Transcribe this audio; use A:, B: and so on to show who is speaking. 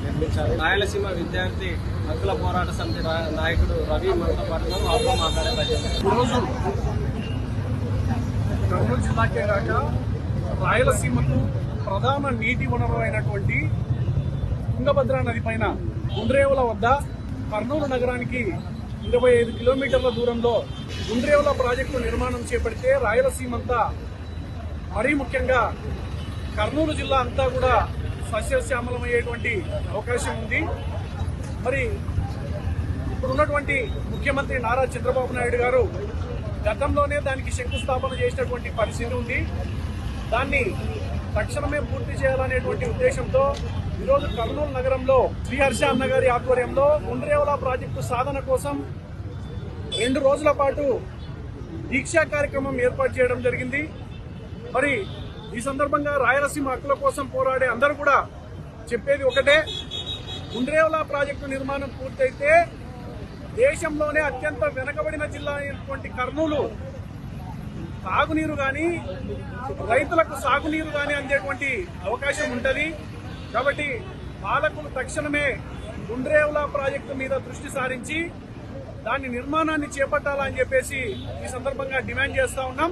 A: నిర్మించారు. రాయలసీమ విద్యార్థి హక్కుల పోరాట సమితి నాయకుడు రవి మనతో పాటు వాళ్ళతో మాట్లాడే
B: ఈరోజు కర్నూలు జిల్లాకే కాక రాయలసీమకు ప్రధాన నీటి వనరు అయినటువంటి తుంగభద్ర నది పైన గుండ్రేవుల వద్ద కర్నూలు నగరానికి ఇరవై ఐదు కిలోమీటర్ల దూరంలో గుండ్రేవుల ప్రాజెక్టు నిర్మాణం చేపడితే రాయలసీమంతా మరీ ముఖ్యంగా కర్నూలు జిల్లా అంతా కూడా సస్యశ్యామలమయ్యేటువంటి అవకాశం ఉంది. మరి ఇప్పుడున్నటువంటి ముఖ్యమంత్రి నారా చంద్రబాబు నాయుడు గారు గతంలోనే దానికి శంకుస్థాపన చేసినటువంటి పరిస్థితి ఉంది. దాన్ని తక్షణమే పూర్తి చేయాలనేటువంటి ఉద్దేశంతో ఈరోజు కర్నూలు నగరంలో శ్రీహర్ష అన్న గారి ఆధ్వర్యంలో ఉండ్రేవల ప్రాజెక్టు సాధన కోసం రెండు రోజుల పాటు దీక్షా కార్యక్రమం ఏర్పాటు చేయడం జరిగింది. మరి ఈ సందర్భంగా రాయలసీమ హక్కుల కోసం పోరాడే అందరూ కూడా చెప్పేది ఒకటే. గుండ్రేవలా ప్రాజెక్టు నిర్మాణం పూర్తయితే దేశంలోనే అత్యంత వెనకబడిన జిల్లా అయినటువంటి కర్నూలు తాగునీరు కానీ రైతులకు సాగునీరు కానీ అందేటువంటి అవకాశం ఉంటుంది. కాబట్టి పాలకులు తక్షణమే గుండ్రేవలా ప్రాజెక్టు మీద దృష్టి సారించి దాని నిర్మాణాన్ని చేపట్టాలని చెప్పేసి ఈ సందర్భంగా డిమాండ్ చేస్తా ఉన్నాం.